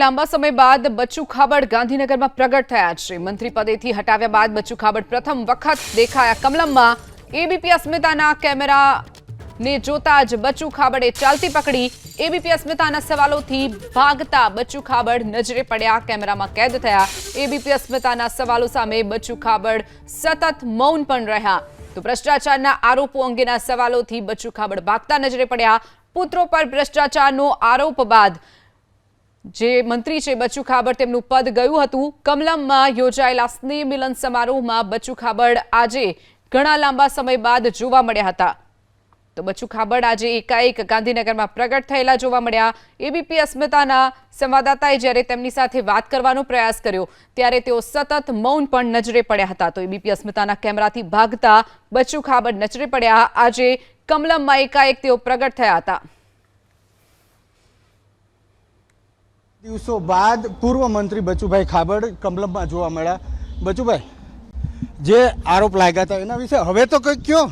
લાંબા સમય બાદ બચ્ચુ ખાબડ ગાંધીનગરમાં પ્રગટ થયા છે. મંત્રી પદેથી હટાવ્યા બાદ બચ્ચુ ખાબડ પ્રથમ વખત દેખાયા કમલમમાં. એબીપી અસ્મિતાના કેમેરાને જોતા જ બચ્ચુ ખાબડે ચાલતી પકડી. એબીપી અસ્મિતાના સવાલોથી ભાગતા બચ્ચુ ખાબડ નજરે પડ્યા, કેમેરામાં કેદ થયા. એબીપી અસ્મિતાના સવાલો સામે બચ્ચુ ખાબડ સતત મૌન પણ રહ્યા. તો ભ્રષ્ટાચારના આરોપો અંગેના સવાલોથી બચ્ચુ ખાબડ ભાગતા નજરે પડ્યા. પુત્રો પર ભ્રષ્ટાચારનો આરોપ બાદ જે મંત્રી છે બચ્ચુ ખાબડ, તેમનું પદ ગયું હતું. કમલમમાં યોજાયેલા સ્નેહ મિલન સમારોહમાં બચ્ચુ ખાબડ આજે ઘણા લાંબા સમય બાદ જોવા મળ્યા હતા. તો બચ્ચુ ખાબડ આજે એકાએક ગાંધીનગરમાં પ્રગટ થયેલા જોવા મળ્યા. એબીપી અસ્મિતાના સંવાદદાતાએ જ્યારે તેમની સાથે વાત કરવાનો પ્રયાસ કર્યો, ત્યારે તેઓ સતત મૌન પણ નજરે પડ્યા હતા. તો એબીપી અસ્મિતાના કેમેરાથી ભાગતા બચ્ચુ ખાબડ નજરે પડ્યા. આજે કમલમમાં એકાએક તેઓ પ્રગટ થયા હતા. દિવસો બાદ પૂર્વ મંત્રી બચુભાઈ ખાબડ કમલમમાં જોવા મળ્યા. બચુભાઈ જે આરોપ લાગ્યા હતા એના વિશે હવે તો કંઈક કયો?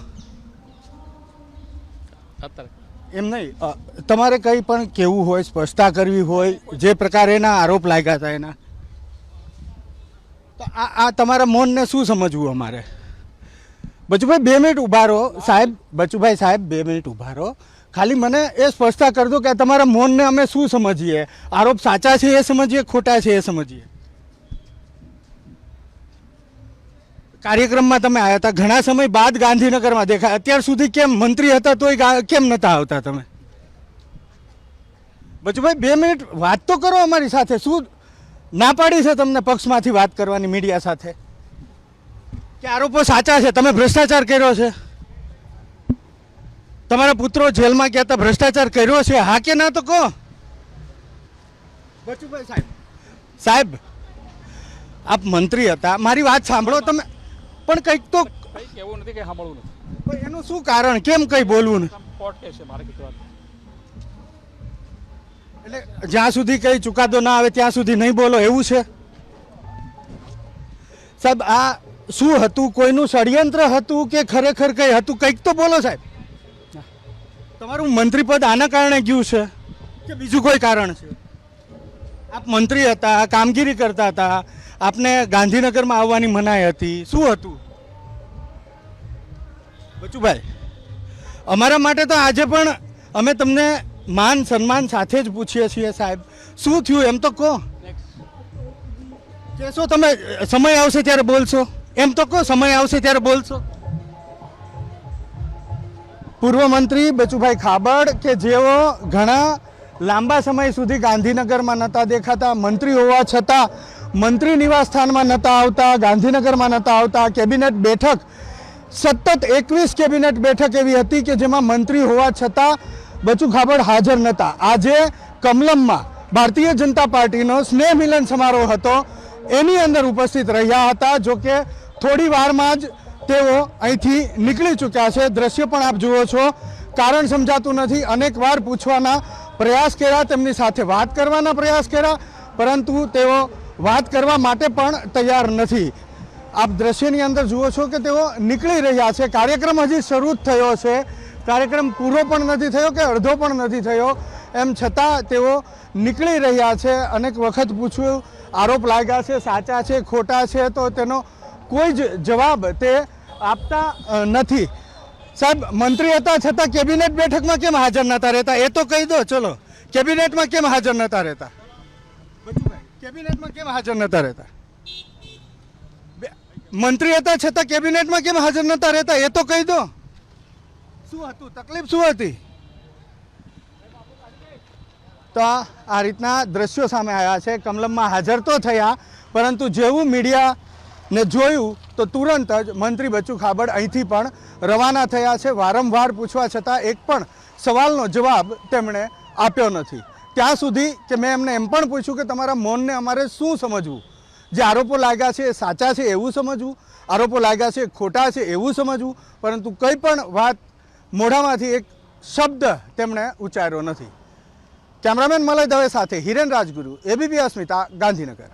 એમ નહીં તમારે કંઈ પણ કેવું હોય સ્પષ્ટતા કરવી હોય જે પ્રકારે એના આરોપ લાગ્યા હતા એના. તો આ આ તમારા મૌનને શું સમજવું અમારે? બચુભાઈ બે મિનિટ ઊભા રહો. સાહેબ બચુભાઈ સાહેબ બે મિનિટ ઊભા રહો. ખાલી મને એ સ્પષ્ટતા કરી કે તમારા મૌનને અમે શું સમજીએ? આરોપ સાચા છે એ સમજીએ, ખોટા છે એ સમજીએ? કાર્યક્રમમાં તમે આવ્યા હતા. ઘણા સમય બાદ ગાંધીનગરમાં દેખાય. અત્યાર સુધી કેમ મંત્રી હતા તોય કેમ નતા આવતા તમે? બચુભાઈ, બે મિનિટ વાત તો કરો અમારી સાથે. શું ના પાડી છે તમને પક્ષમાંથી વાત કરવાની મીડિયા સાથે? કે આરોપો સાચા છે? તમે ભ્રષ્ટાચાર કર્યો છે? તમારા પુત્રો જેલમાં ગયા હતા ભ્રષ્ટાચાર કર્યો છે. હા કે ના તો કહો. બચુભાઈ સાહેબ. સાહેબ આપ મંત્રી હતા. મારી વાત સાંભળો તમે. પણ કંઈક તો કંઈ કહેવું નથી કે સાંભળવું નથી. એનું શું કારણ? કેમ કંઈ બોલવું ને કોર્ટ કે છે મારે કીધું વાત. એટલે જ્યાં સુધી કંઈ ચુકાદો ના આવે ત્યાં સુધી નહીં બોલો. એવું છે? સાહેબ આ શું હતું? કોઈનું ષડયંત્ર હતું કે ખરેખર કંઈ હતું? કંઈક તો બોલો સાહેબ. તમારું મંત્રી પદ આના કારણે ગયું છે? કે બીજું કોઈ કારણ છે? આપ મંત્રી હતા, કામગીરી કરતા હતા, આપને ગાંધીનગરમાં આવવાની મનાઈ હતી. શું હતું? બચુભાઈ, અમારા માટે તો આજે પણ અમે તમને માન, સન્માન સાથે જ પૂછીએ છીએ સાહેબ. શું થયું? એમ તો કહો. કહેશો તમે, સમય આવશે ત્યારે બોલશો? એમ તો કહો, સમય આવશે ત્યારે બોલશો? પૂર્વ મંત્રી બચુભાઈ ખાબડ કે જેઓ ઘણા લાંબા સમય સુધી ગાંધીનગરમાં નહોતા દેખાતા, મંત્રી હોવા છતાં મંત્રી નિવાસ સ્થાનમાં નહોતા આવતા, ગાંધીનગરમાં નહોતા આવતા, કેબિનેટ બેઠક, સતત એકવીસ કેબિનેટ બેઠક એવી હતી કે જેમાં મંત્રી હોવા છતાં બચુ ખાબડ હાજર નહોતા. આજે કમલમમાં ભારતીય જનતા પાર્ટીનો સ્નેહ મિલન સમારોહ હતો. એની અંદર ઉપસ્થિત રહ્યા હતા. જોકે થોડી વારમાં જ તેઓ અહીંથી નીકળી ચૂક્યા છે. દ્રશ્ય પણ આપ જુઓ છો. કારણ સમજાતું નથી. અનેક વાર પૂછવાના પ્રયાસ કર્યા, તેમની સાથે વાત કરવાના પ્રયાસ કર્યા, પરંતુ તેઓ વાત કરવા માટે પણ તૈયાર નથી. આપ દ્રશ્યની અંદર જુઓ છો કે તેઓ નીકળી રહ્યા છે. કાર્યક્રમ હજી શરૂ જ થયો છે. કાર્યક્રમ પૂરો પણ નથી થયો કે અડધો પણ નથી થયો. એમ છતાં તેઓ નીકળી રહ્યા છે. અનેક વખત પૂછ્યું, આરોપ લાગ્યા છે, સાચા છે, ખોટા છે? તો તેનો કોઈ જ જવાબ તે આપતા નથી. સાહેબ, મંત્રી હતા છતાં કેબિનેટ બેઠકમાં કેમ હાજર નતા રહેતા? એ તો કહી દો, ચલો. કેબિનેટમાં કેમ હાજર નતા રહેતા? કેબિનેટમાં કેમ હાજર નતા રહેતા? મંત્રી હતા છતાં કેબિનેટમાં કેમ હાજર નતા રહેતા? એ તો કહી દો. શું હતું? તકલીફ શું હતી? તો આ રીતના દ્રશ્યો સામે આવ્યા છે. કમલમમાં હાજર તો થયા, પરંતુ જેવું મીડિયાને જોયું તો તુરંત જ મંત્રી બચ્ચુ ખાબડ અહીંથી પણ રવાના થયા છે. વારંવાર પૂછવા છતાં એક પણ સવાલનો જવાબ તેમણે આપ્યો નથી. ત્યાં સુધી કે મેં એમને એમ પણ પૂછ્યું કે તમારા મૌનને અમારે શું સમજવું? જે આરોપો લાગ્યા છે એ સાચા છે એવું સમજવું? આરોપો લાગ્યા છે ખોટા છે એવું સમજવું? પરંતુ કંઈ પણ વાત મોઢામાંથી એક શબ્દ તેમણે ઉચ્ચાર્યો નથી. કેમેરામેન મલય દવે સાથે હિરેન રાજગુરુ, એબીપી અસ્મિતા, ગાંધીનગર.